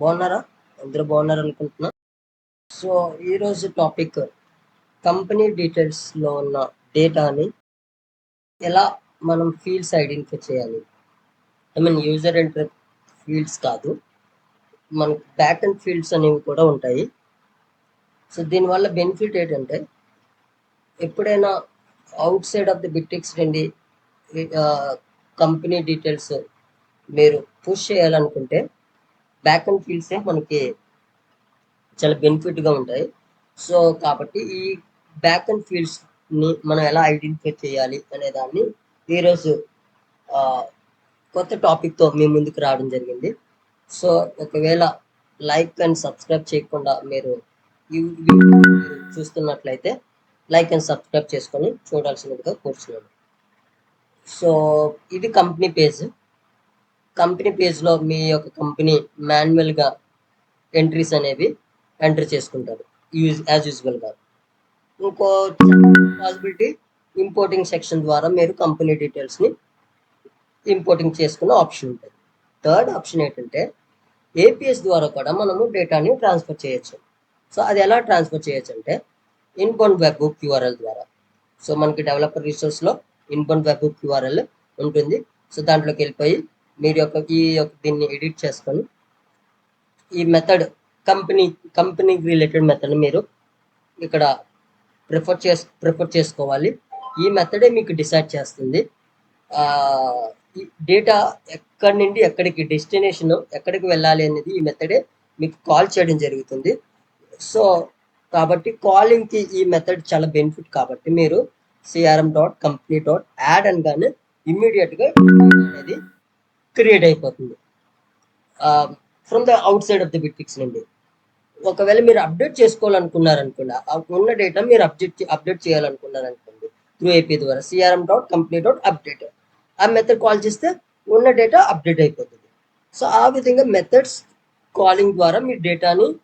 బాగున్నారా? అందరూ బాగున్నారు అనుకుంటున్నా. సో ఈరోజు టాపిక్ కంపెనీ డీటెయిల్స్లో ఉన్న డేటాని ఎలా మనం ఫీల్డ్స్ ఐడెంటిఫై చేయాలి? I mean user enter fields కాదు మనకి బ్యాక్ అండ్ ఫీల్డ్స్ అనేవి కూడా ఉంటాయి. సో దీనివల్ల బెనిఫిట్ ఏంటంటే ఎప్పుడైనా outside of the Bitrix నుండి కంపెనీ డీటెయిల్స్ మీరు పుష్ చేయాలనుకుంటే బ్యాక్ అండ్ ఫీల్డ్సే మనకి చాలా బెనిఫిట్గా ఉంటాయి. సో కాబట్టి ఈ బ్యాక్ అండ్ ఫీల్డ్స్ని మనం ఎలా ఐడెంటిఫై చేయాలి అనే దాన్ని ఈరోజు కొత్త టాపిక్తో మీ ముందుకు రావడం జరిగింది. సో ఒకవేళ లైక్ అండ్ సబ్స్క్రైబ్ చేయకుండా మీరు మీరు చూస్తున్నట్లయితే లైక్ అండ్ సబ్స్క్రైబ్ చేసుకొని చూడాల్సినదిగా కోరుచున్నాను. సో ఇది కంపెనీ పేజ్ కంపెనీ పేజ్లో మీ యొక్క కంపెనీ మాన్యువల్గా ఎంట్రీస్ అనేవి ఎంటర్ చేసుకుంటారు. యూజ్ యాజ్ యూజువల్గా ఇంకో పాసిబిలిటీ ఇంపోర్టింగ్ సెక్షన్ ద్వారా మీరు కంపెనీ డీటెయిల్స్ని ఇంపోర్టింగ్ చేసుకునే ఆప్షన్ ఉంటుంది. థర్డ్ ఆప్షన్ ఏంటంటే ఏపీఎస్ ద్వారా కూడా మనము డేటాని ట్రాన్స్ఫర్ చేయొచ్చు. సో అది ఎలా ట్రాన్స్ఫర్ చేయొచ్చు అంటే ఇన్బౌండ్ వెబ్ క్యూఆర్ఎల్ ద్వారా. సో మనకి డెవలపర్ రిసోర్స్లో ఇన్బౌండ్ వెబ్ క్యూఆర్ఎల్ ఉంటుంది. సో దాంట్లోకి వెళ్ళిపోయి మీరు యొక్క ఈ యొక్క దీన్ని ఎడిట్ చేసుకొని ఈ మెథడ్ కంపెనీ కంపెనీకి రిలేటెడ్ మెథడ్ మీరు ఇక్కడ ప్రిఫర్ చేస్ ప్రిఫర్ చేసుకోవాలి. ఈ మెథడే మీకు డిసైడ్ చేస్తుంది. డేటా ఎక్కడి నుండి ఎక్కడికి డెస్టినేషన్ ఎక్కడికి వెళ్ళాలి అనేది ఈ మెథడే మీకు కాల్ చేయడం జరుగుతుంది. సో కాబట్టి కాలింగ్కి ఈ మెథడ్ చాలా బెనిఫిట్ కాబట్టి మీరు CRM dot company dot add అనగానే ఇమ్మీడియట్గా అనేది క్రియేట్ అయిపోతుంది. From the outside of the Bitrix నుండి. ఒకవేళ మీరు అప్డేట్ చేసుకోవాలనుకున్నారనుకోండి ఉన్న డేటా మీరు అప్డేట్ అప్డేట్ చేయాలనుకున్నారనుకోండి త్రూ ఏపీ ద్వారా CRM dot company dot update ఆ మెథడ్ కాల్ చేస్తే ఉన్న డేటా అప్డేట్ అయిపోతుంది. సో ఆ విధంగా మెథడ్స్ కాలింగ్ ద్వారా మీ డేటాని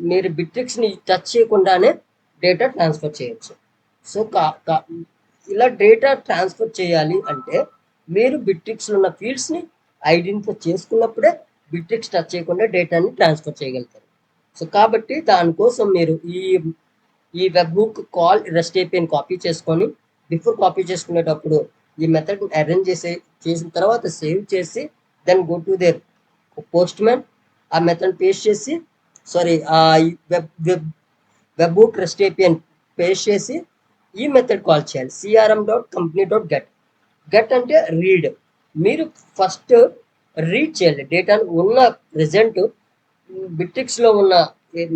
మీరు బిట్రిక్స్ని టచ్ చేయకుండానే డేటా ట్రాన్స్ఫర్ చేయొచ్చు. సో కా కా- ఇలా డేటా ట్రాన్స్ఫర్ చేయాలి అంటే మీరు బిట్రిక్స్లో ఉన్న ఫీల్డ్స్ని ఐడెంటిఫై చేసుకున్నప్పుడే బిట్రిక్స్ టచ్ చేయకుండా డేటాని ట్రాన్స్ఫర్ చేయగలుగుతారు. సో కాబట్టి దానికోసం మీరు ఈ ఈ వెబ్ బుక్ కాల్ రెస్ట్ అయిపోయిన కాపీ చేసుకొని బిఫోర్ కాపీ చేసుకునేటప్పుడు ఈ మెథడ్ అరేంజ్ చేసి చేసిన తర్వాత సేవ్ చేసి then go to there Postman ఆ మెథడ్ పేస్ట్ చేసి సారీ ఆ web web webhook rest APN paste చేసి ఈ మెథడ్ కాల్ చేయాలి. CRM dot company dot get get అంటే రీడ్ మీరు ఫస్ట్ రీడ్ చేయాలి. డేటాను ఉన్న ప్రెసెంట్ బిట్రిక్స్లో ఉన్న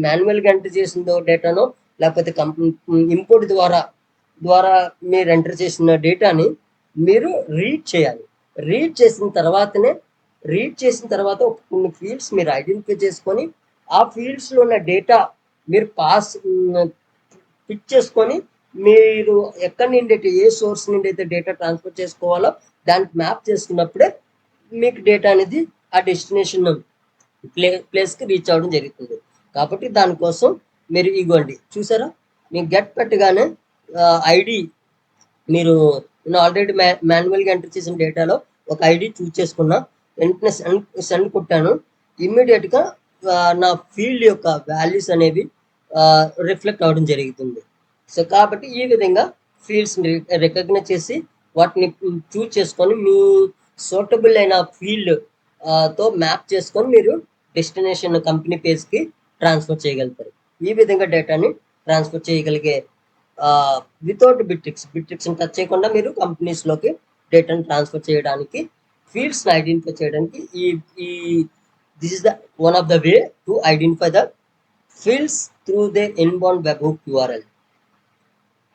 మాన్యువల్గా ఎంటర్ చేసిందో డేటానో లేకపోతే ఇంపోర్ట్ ద్వారా ద్వారా మీరు ఎంటర్ చేసిన డేటాని మీరు రీడ్ చేయాలి. రీడ్ చేసిన తర్వాతనే రీడ్ చేసిన తర్వాత కొన్ని ఫీల్డ్స్ మీరు ఐడెంటిఫై చేసుకొని ఆ ఫీల్డ్స్లో ఉన్న డేటా మీరు పాస్ పిక్ చేసుకొని మీరు ఎక్కడి నుండి అయితే ఏ సోర్స్ నుండి అయితే డేటా ట్రాన్స్ఫర్ చేసుకోవాలో దానికి మ్యాప్ చేసుకున్నప్పుడే మీకు డేటా అనేది ఆ డెస్టినేషన్ ప్లే ప్లేస్కి రీచ్ అవ్వడం జరుగుతుంది. కాబట్టి దానికోసం మీరు ఇగోండి. చూసారా? మీకు గెట్ పెట్టగానే ఐడి మీరు నేను ఆల్రెడీ మ్యా మాన్యువల్గా ఎంటర్ చేసిన డేటాలో ఒక ఐడి చూస్ చేసుకున్నా వెంటనే సెండ్ సెండ్ కొట్టాను. ఇమ్మీడియట్గా నా ఫీల్డ్ యొక్క వాల్యూస్ అనేవి రిఫ్లెక్ట్ అవ్వడం జరుగుతుంది. సో కాబట్టి ఈ విధంగా ఫీల్డ్స్ని రికగ్నైజ్ చేసి వాటిని చూస్ చేసుకొని మీ సూటబుల్ అయిన ఫీల్డ్తో మ్యాప్ చేసుకొని మీరు డెస్టినేషన్ కంపెనీ పేజ్కి ట్రాన్స్ఫర్ చేయగలుగుతారు. ఈ విధంగా డేటాని ట్రాన్స్ఫర్ చేయగలిగే వితౌట్ బిట్రిక్స్ బిట్రిక్స్ని టచ్ చేయకుండా మీరు కంపెనీస్లోకి డేటాను ట్రాన్స్ఫర్ చేయడానికి ఫీల్డ్స్ని ఐడెంటిఫై చేయడానికి ఈ ఈ this is the one of the way to identify the fields through the inbound webhook URL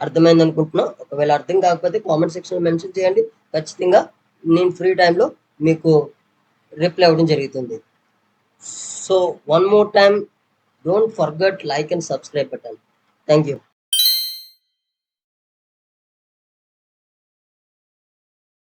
అర్థమైంది అనుకుంటున్నా. ఒకవేళ అర్థం కాకపోతే కామెంట్ సెక్షన్లో మెన్షన్ చేయండి. ఖచ్చితంగా నేను ఫ్రీ టైంలో మీకు రిప్లై అవ్వడం జరుగుతుంది. So one more time don't forget like and subscribe button thank you